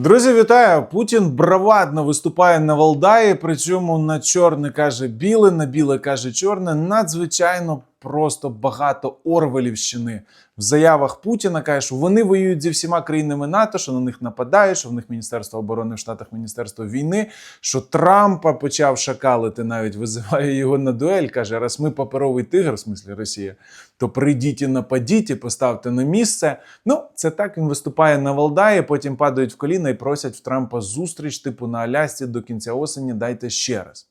Друзі, вітаю! Путін бравадно виступає на Валдаї, При цьому на чорне каже біле, на біле каже чорне. Надзвичайно просто багато Орвелівщини в заявах Путіна. Каже, що вони воюють зі всіма країнами НАТО, що на них нападають, що в них Міністерство оборони в Штатах Міністерство війни, що Трампа почав шакалити, навіть визиває його на дуель. Каже, раз ми паперовий тигр, в смислі Росія, то прийдіть і нападіть і поставте на місце. Ну, це так він виступає на Валдаї, потім падають в коліна і просять в Трампа зустріч, типу на Алясці до кінця осені. Дайте ще раз.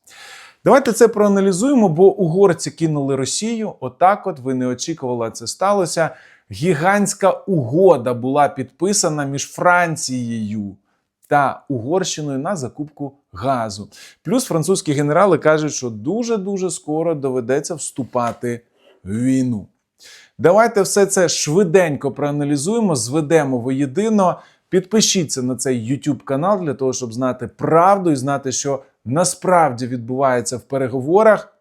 Давайте це проаналізуємо, бо угорці кинули Росію. Отак, от ви не очікували, це сталося. Гігантська угода була підписана між Францією та Угорщиною на закупку газу. Плюс французькі генерали кажуть, що дуже дуже скоро доведеться вступати в війну. Давайте все це швиденько проаналізуємо, зведемо воєдино. Підпишіться на цей YouTube канал для того, щоб знати правду і знати, що насправді відбувається в переговорах.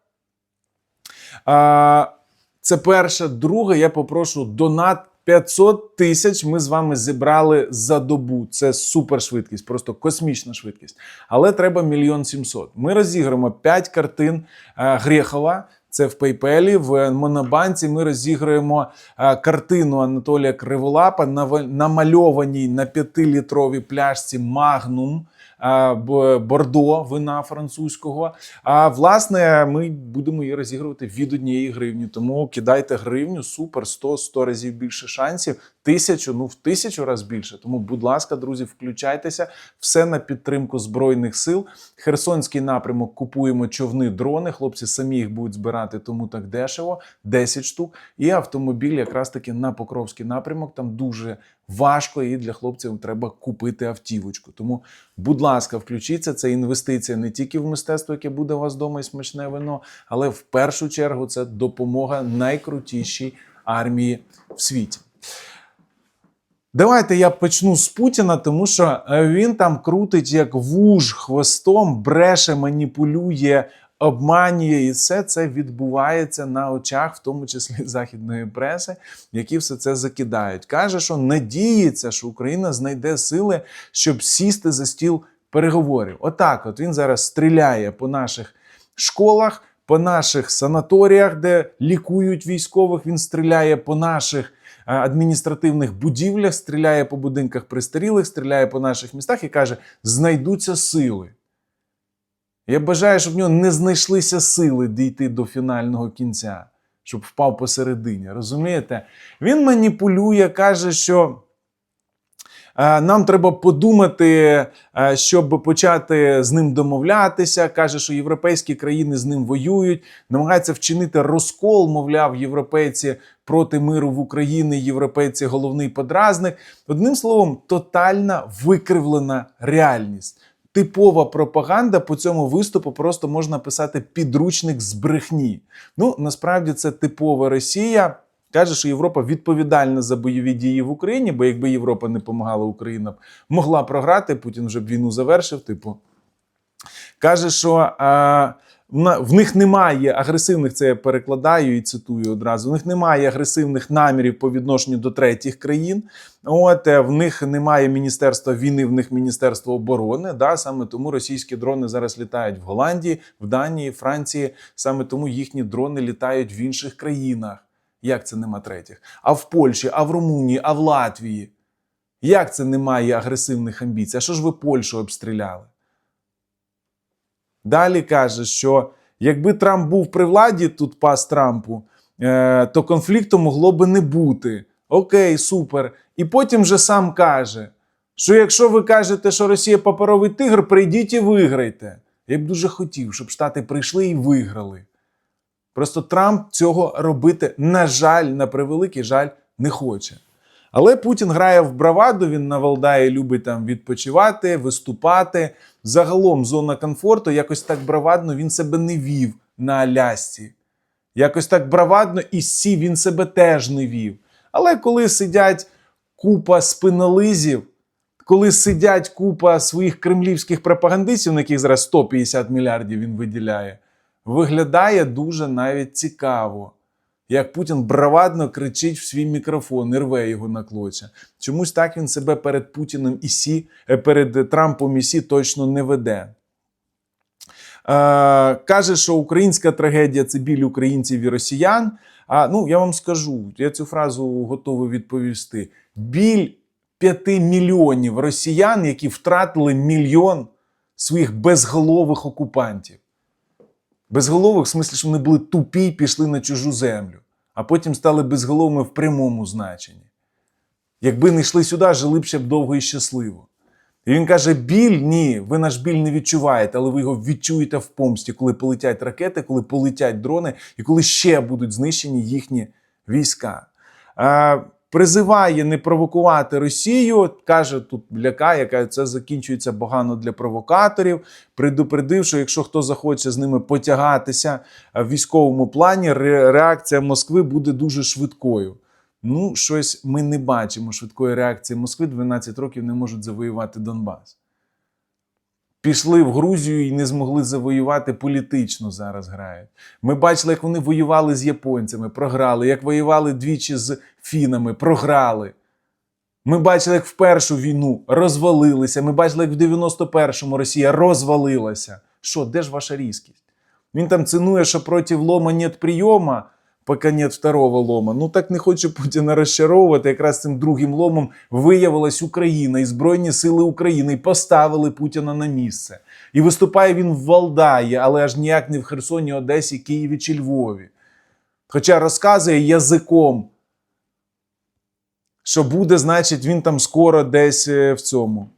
Це перше. Друге, я попрошу донат 500 тисяч. Ми з вами зібрали за добу. Це супершвидкість, просто космічна швидкість. Але треба мільйон сімсот. Ми розіграємо 5 картин е, Грєхова. Це в PayPal, в Монобанці. Ми розіграємо е, картину Анатолія Криволапа нав- намальованій на 5-літровій пляшці Магнум. Бордо, вина французького. А власне, ми будемо її розігрувати від однієї гривні. Тому кидайте гривню, супер, 100, 100 разів більше шансів, тисячу, ну в тисячу разів більше. Тому, будь ласка, друзі, включайтеся. Все на підтримку збройних сил. Херсонський напрямок купуємо човни, дрони. Хлопці самі їх будуть збирати, тому так дешево, 10 штук. І автомобіль якраз таки на Покровський напрямок. Там дуже важко, і для хлопців треба купити автівочку. Тому, будь ласка, включіться. Це інвестиція не тільки в мистецтво, яке буде у вас вдома і смачне вино, але в першу чергу це допомога найкрутішій армії в світі. Давайте я почну з Путіна, тому що е, він там крутить як вуж хвостом, бреше, маніпулює, обманює, і все це відбувається на очах, в тому числі західної преси, які все це закидають. Каже, що надіється, що Україна знайде сили, щоб сісти за стіл переговорів. Отак, от він зараз стріляє по наших школах, по наших санаторіях, де лікують військових. Він стріляє по наших е, адміністративних будівлях, стріляє по будинках престарілих, стріляє по наших містах і каже: знайдуться сили. Я бажаю, щоб в нього не знайшлися сили дійти до фінального кінця, щоб впав посередині. Розумієте? Він маніпулює, каже, що. е, Нам треба подумати, е, щоб почати з ним домовлятися. Каже, що європейські країни з ним воюють, намагається вчинити розкол, мовляв, європейці проти миру в Україні, європейці головний подразник. Одним словом, тотальна викривлена реальність. Типова пропаганда по цьому виступу просто можна писати підручник з брехні. Ну насправді це типова Росія. Каже, що Європа відповідальна за бойові дії в Україні, бо якби Європа не допомагала Україна, б могла програти. Путін вже б війну завершив. Типу, каже, що а, в них немає агресивних, це я перекладаю і цитую одразу. В них немає агресивних намірів по відношенню до третіх країн. От е, в них немає міністерства війни, в них міністерство оборони. Да, саме тому російські дрони зараз літають в Голландії, в Данії, Франції. Саме тому їхні дрони літають в інших країнах. Як це нема третіх? А в Польщі, а в Румунії, а в Латвії. Як це немає агресивних амбіцій? А що ж ви Польщу обстріляли? Далі каже, що якби Трамп був при владі, тут пас Трампу, е, то конфлікту могло би не бути. Окей, супер. І потім же сам каже, що якщо ви кажете, що Росія паперовий тигр, прийдіть і виграйте. Я б дуже хотів, щоб Штати прийшли і виграли. Просто Трамп цього робити, на жаль, на превеликий жаль, не хоче. Але Путін грає в браваду, він на Валдаї любить там відпочивати, виступати. Загалом зона комфорту, якось так бравадно він себе не вів на Алясці. Якось так бравадно і сі він себе теж не вів. Але коли сидять купа спинолизів, коли сидять купа своїх кремлівських пропагандистів, на яких зараз 150 мільярдів він виділяє, виглядає дуже навіть цікаво. Як Путін бравадно кричить в свій мікрофон і рве його на клоча. Чомусь так він себе перед Путіним і Сі, е, перед Трампом і Сі точно не веде. Е, каже, що українська трагедія це біль українців і росіян. А ну я вам скажу, я цю фразу готовий відповісти. Біль п'яти мільйонів росіян, які втратили мільйон своїх безголових окупантів. Безголових, в смислі, що вони були тупі і пішли на чужу землю, а потім стали безголовими в прямому значенні. Якби не йшли сюди, жили б ще б довго і щасливо. І він каже: біль ні, ви наш біль не відчуваєте, але ви його відчуєте в помсті, коли полетять ракети, коли полетять дрони і коли ще будуть знищені їхні війська. А, призиває не провокувати Росію, каже тут лякає, яка це закінчується погано для провокаторів. Предупредив, що якщо хто захоче з ними потягатися в військовому плані, ре- реакція Москви буде дуже швидкою. Ну, щось ми не бачимо швидкої реакції Москви. 12 років не можуть завоювати Донбас. Пішли в Грузію і не змогли завоювати політично зараз грають. Ми бачили, як вони воювали з японцями, програли, як воювали двічі з фінами, програли. Ми бачили, як в першу війну розвалилися. Ми бачили, як в 91-му Росія розвалилася. Що, де ж ваша різкість? Він там цінує, що проти лома нет прийома, поки нет второго лома. Ну так не хоче Путіна розчаровувати. Якраз цим другим ломом виявилась Україна і Збройні Сили України і поставили Путіна на місце. І виступає він в Валдаї, але аж ніяк не в Херсоні, Одесі, Києві чи Львові. Хоча розказує язиком, що буде, значить, він там скоро десь е, в цьому.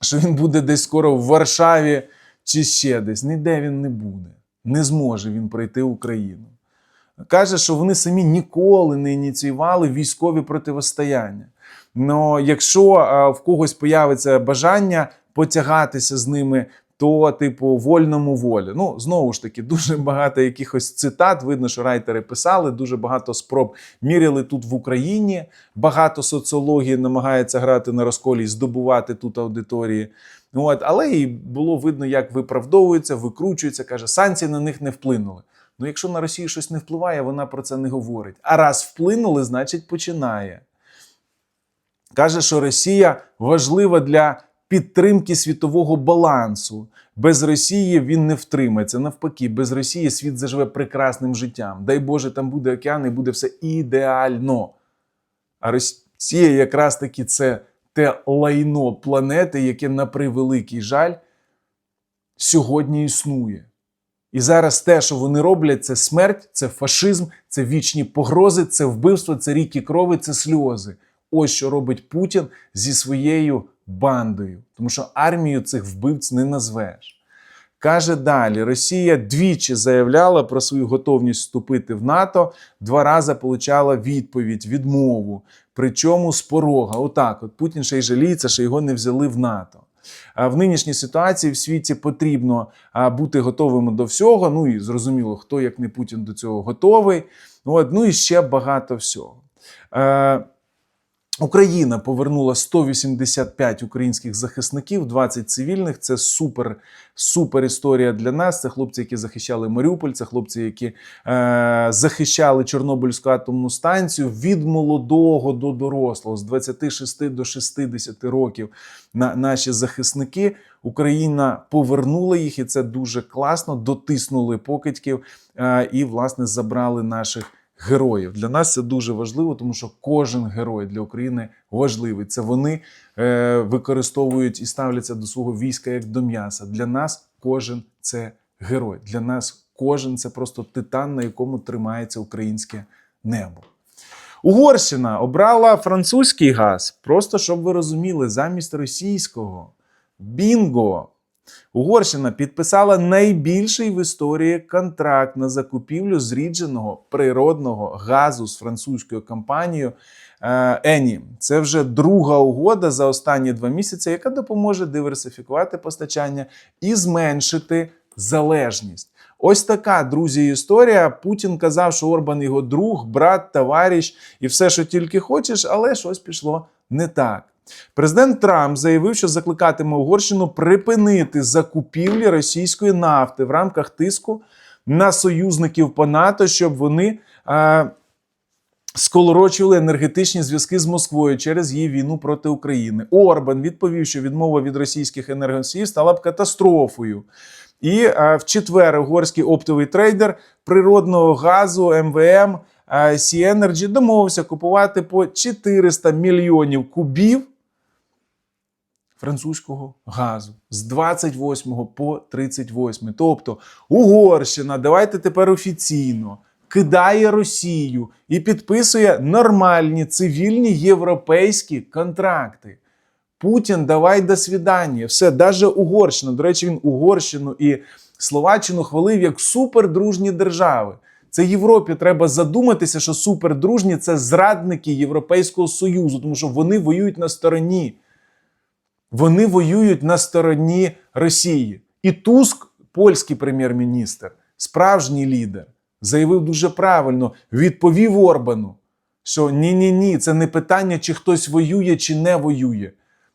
Що він буде десь скоро в Варшаві чи ще десь. Ніде він не буде. Не зможе він пройти Україну. Каже, що вони самі ніколи не ініціювали військові протистояння. Но якщо в когось появиться бажання потягатися з ними, то, типу, вольному волі. Ну, знову ж таки, дуже багато якихось цитат. Видно, що райтери писали, дуже багато спроб міряли тут в Україні. Багато соціології намагається грати на розколі і здобувати тут аудиторії. От, але і було видно, як виправдовується, викручується, каже, санкції на них не вплинули. Ну, якщо на Росію щось не впливає, вона про це не говорить. А раз вплинули, значить починає. Каже, що Росія важлива для підтримки світового балансу. Без Росії він не втримається. Навпаки, без Росії світ заживе прекрасним життям. Дай Боже, там буде океан і буде все ідеально. А Росія якраз таки це те лайно планети, яке на превеликий жаль сьогодні існує. І зараз те, що вони роблять, це смерть, це фашизм, це вічні погрози, це вбивство, це ріки крови, це сльози. Ось що робить Путін зі своєю бандою, тому що армію цих вбивць не назвеш. Каже далі: Росія двічі заявляла про свою готовність вступити в НАТО, два рази получала відповідь, відмову. Причому з порога. Отак, от Путін ще й жаліється, що його не взяли в НАТО. А в нинішній ситуації в світі потрібно бути готовими до всього. Ну і зрозуміло, хто як не Путін до цього готовий. От, ну і ще багато всього. Україна повернула 185 українських захисників, 20 цивільних. Це супер, супер історія для нас. Це хлопці, які захищали Маріуполь, це хлопці, які е, захищали Чорнобильську атомну станцію від молодого до дорослого, з 26 до 60 років. На наші захисники Україна повернула їх, і це дуже класно. Дотиснули покидьків е, і, власне, забрали наших героїв. Для нас це дуже важливо, тому що кожен герой для України важливий. Це вони е, використовують і ставляться до свого війська як до м'яса. Для нас кожен це герой. Для нас кожен це просто титан, на якому тримається українське небо. Угорщина обрала французький газ, просто щоб ви розуміли, замість російського. Бінго! Угорщина підписала найбільший в історії контракт на закупівлю зрідженого природного газу з французькою компанією е, Ені. Це вже друга угода за останні два місяці, яка допоможе диверсифікувати постачання і зменшити залежність. Ось така, друзі, історія. Путін казав, що Орбан його друг, брат, товариш і все, що тільки хочеш, але щось пішло не так. Президент Трамп заявив, що закликатиме Угорщину припинити закупівлі російської нафти в рамках тиску на союзників по НАТО, щоб вони е, сколорочували енергетичні зв'язки з Москвою через її війну проти України. Орбан відповів, що відмова від російських енергоносіїв стала б катастрофою. І е, в четвер угорський оптовий трейдер природного газу МВМ е, Energy домовився купувати по 400 мільйонів кубів французького газу з 28 по 38. Тобто Угорщина, давайте тепер офіційно кидає Росію і підписує нормальні цивільні європейські контракти. Путін, давай до свідання. Все, навіть Угорщина. До речі, він Угорщину і Словаччину хвалив як супердружні держави. Це Європі треба задуматися, що супердружні це зрадники Європейського Союзу, тому що вони воюють на стороні. Вони воюють на стороні Росії. І Туск, польський прем'єр-міністр, справжній лідер, заявив дуже правильно, відповів Орбану, що ні-ні ні, це не питання, чи хтось воює, чи не воює.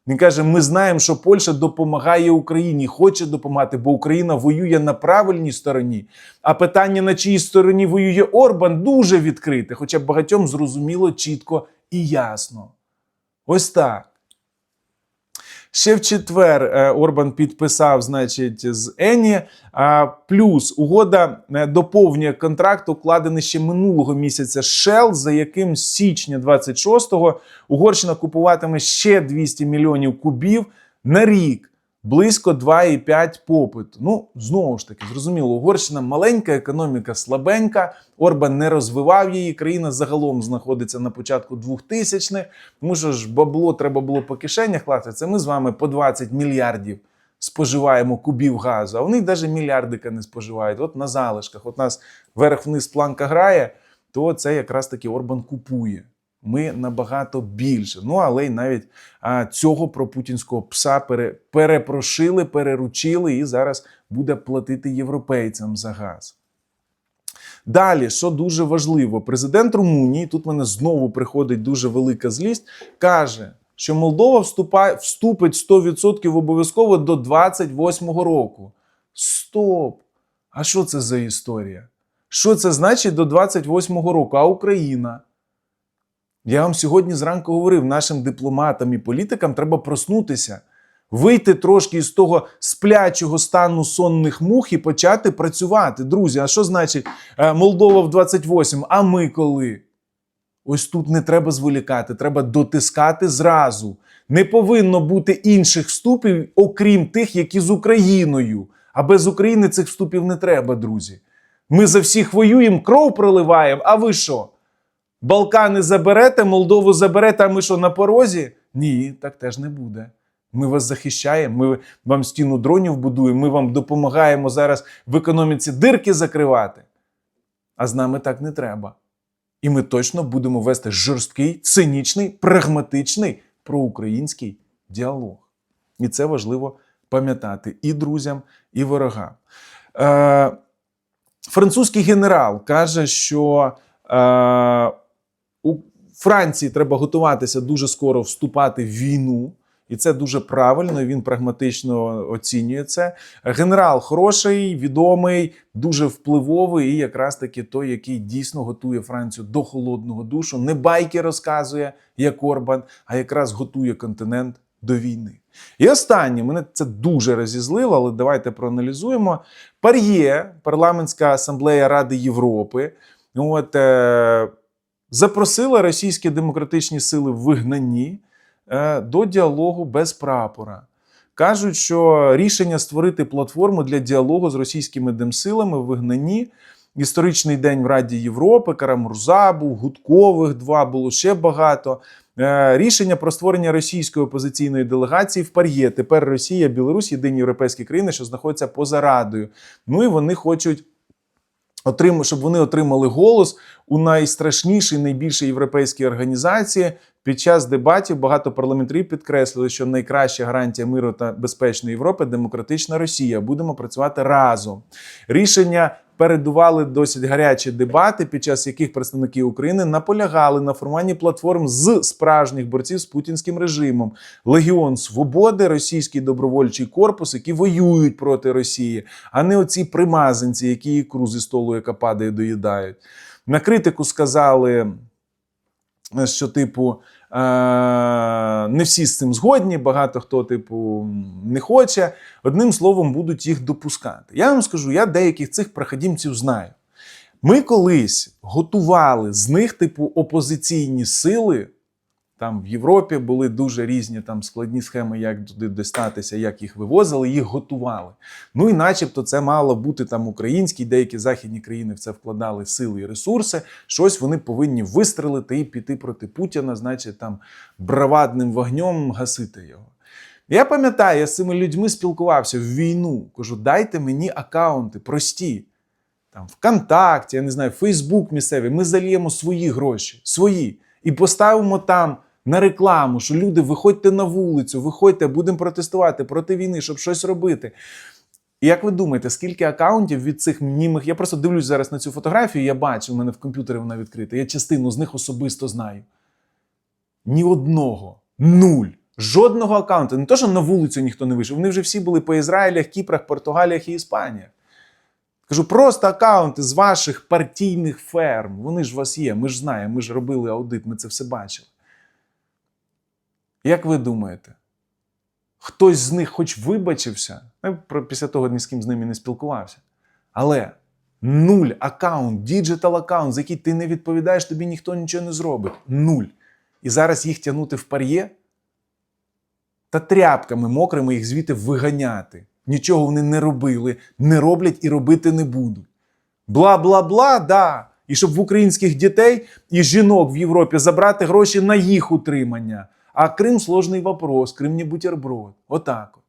Він каже: ми знаємо, що Польща допомагає Україні, хоче допомагати, бо Україна воює на правильній стороні. А питання, на чиїй стороні воює Орбан, дуже відкрите, хоча багатьом зрозуміло, чітко і ясно. Ось так. Ще в четвер е, Орбан підписав, значить, з Ені. Плюс угода е, доповнює контракт, укладений ще минулого місяця Shell, за яким з січня 26-го Угорщина купуватиме ще 200 мільйонів кубів на рік. Близько 2,5 попиту. Ну, знову ж таки, зрозуміло, Угорщина маленька, економіка слабенька. Орбан не розвивав її. Країна загалом знаходиться на початку 2000-х. Тому що ж бабло треба було по кишенях класти. Це ми з вами по 20 мільярдів споживаємо кубів газу, а вони навіть мільярдика не споживають. От на залишках. От нас вверх-вниз планка грає, то це якраз таки Орбан купує. Ми набагато більше. Ну, але й навіть а, цього про путінського пса пере, перепрошили, переручили і зараз буде платити європейцям за газ. Далі, що дуже важливо, президент Румунії, тут мене знову приходить дуже велика злість, каже, що Молдова вступає, вступить 100% обов'язково до 28-го року. Стоп! А що це за історія? Що це значить до 28-го року? А Україна? Я вам сьогодні зранку говорив, нашим дипломатам і політикам треба проснутися, вийти трошки із того сплячого стану сонних мух і почати працювати. Друзі, а що значить е, Молдова в 28, а ми коли? Ось тут не треба зволікати, треба дотискати зразу. Не повинно бути інших вступів, окрім тих, які з Україною. А без України цих вступів не треба, друзі. Ми за всіх воюємо, кров проливаємо, а ви що? Балкани заберете, Молдову заберете, а ми що на порозі? Ні, так теж не буде. Ми вас захищаємо, ми вам стіну дронів будуємо, ми вам допомагаємо зараз в економіці дирки закривати. А з нами так не треба. І ми точно будемо вести жорсткий, цинічний, прагматичний проукраїнський діалог. І це важливо пам'ятати і друзям, і ворогам. Е, французький генерал каже, що е, у Франції треба готуватися дуже скоро вступати в війну. І це дуже правильно. Він прагматично оцінює це. Генерал хороший, відомий, дуже впливовий, і якраз таки той, який дійсно готує Францію до холодного душу. Не байки розказує, як Орбан, а якраз готує континент до війни. І останнє, мене це дуже розізлило, але давайте проаналізуємо. Пар'є, парламентська асамблея Ради Європи. От, е, запросила російські демократичні сили в вигнанні е, до діалогу без прапора. Кажуть, що рішення створити платформу для діалогу з російськими демсилами в вигнанні. Історичний день в Раді Європи, Карамурза був, Гудкових два було ще багато. Е, Рішення про створення російської опозиційної делегації в Пар'є. Тепер Росія, Білорусь єдині європейські країни, що знаходяться поза радою. Ну і вони хочуть отрим... щоб вони отримали голос у найстрашнішій, найбільшій європейській організації. Під час дебатів багато парламентарів підкреслили, що найкраща гарантія миру та безпечної Європи демократична Росія. Будемо працювати разом. Рішення передували досить гарячі дебати, під час яких представники України наполягали на формуванні платформ з справжніх борців з путінським режимом. Легіон Свободи, російський добровольчий корпус, які воюють проти Росії, а не оці примазанці, які ікру зі столу, яка падає, доїдають. На критику сказали, що, типу, е, не всі з цим згодні, багато хто, типу, не хоче. Одним словом, будуть їх допускати. Я вам скажу, я деяких цих проходімців знаю. Ми колись готували з них, типу, опозиційні сили. Там в Європі були дуже різні там складні схеми, як туди дістатися, як їх вивозили, їх готували. Ну і начебто це мало бути там українські, деякі західні країни в це вкладали сили і ресурси. Щось вони повинні вистрелити і піти проти Путіна, значить, там бравадним вогнем гасити його. Я пам'ятаю, я з цими людьми спілкувався в війну. Кажу, дайте мені акаунти прості. Там ВКонтакті, я не знаю, Фейсбук місцевий. Ми заліємо свої гроші, свої, і поставимо там на рекламу, що люди, виходьте на вулицю, виходьте, будемо протестувати проти війни, щоб щось робити. І як ви думаєте, скільки акаунтів від цих німих? Я просто дивлюсь зараз на цю фотографію, я бачу, у мене в комп'ютері вона відкрита. Я частину з них особисто знаю. Ні одного. Нуль. Жодного акаунту. Не то, що на вулицю ніхто не вийшов. Вони вже всі були по Ізраїлях, Кіпрах, Португаліях і Іспаніях. Кажу, просто акаунти з ваших партійних ферм. Вони ж у вас є. Ми ж знаємо, ми ж робили аудит, ми це все бачили. Як ви думаєте, хтось з них хоч вибачився? Після того ні з ким з ними не спілкувався. Але нуль аккаунт, діджитал аккаунт, за який ти не відповідаєш, тобі ніхто нічого не зробить. Нуль. І зараз їх тягнути в пар'є та тряпками мокрими їх звідти виганяти. Нічого вони не робили, не роблять і робити не будуть. Бла-бла-бла, да. І щоб в українських дітей і жінок в Європі забрати гроші на їх утримання. А Крим сложний вопрос, Крим не бутерброд. Отак от.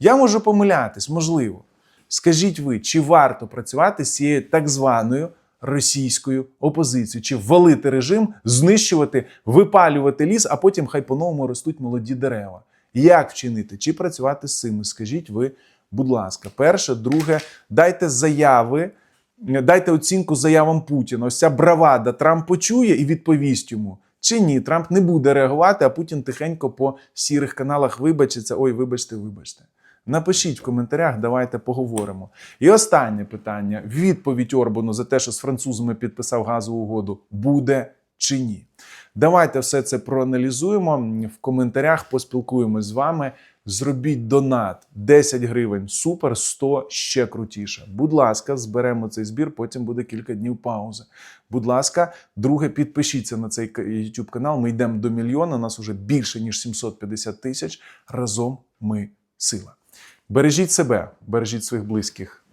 Я можу помилятись, можливо. Скажіть ви, чи варто працювати з цією так званою російською опозицією, чи валити режим, знищувати, випалювати ліс, а потім хай по-новому ростуть молоді дерева. Як вчинити? Чи працювати з цими? Скажіть ви, будь ласка. Перше, друге, дайте заяви, дайте оцінку заявам Путіна. Ось ця бравада Трамп почує і відповість йому. Чи ні, Трамп не буде реагувати, а Путін тихенько по сірих каналах вибачиться. Ой, вибачте, вибачте. Напишіть в коментарях, давайте поговоримо. І останнє питання: відповідь Орбану за те, що з французами підписав газову угоду, буде чи ні? Давайте все це проаналізуємо. В коментарях поспілкуємось з вами. Зробіть донат 10 гривень. Супер, 100 ще крутіше. Будь ласка, зберемо цей збір, потім буде кілька днів паузи. Будь ласка, друге, підпишіться на цей YouTube канал. Ми йдемо до мільйона. Нас уже більше ніж 750 тисяч. Разом ми сила. Бережіть себе, бережіть своїх близьких.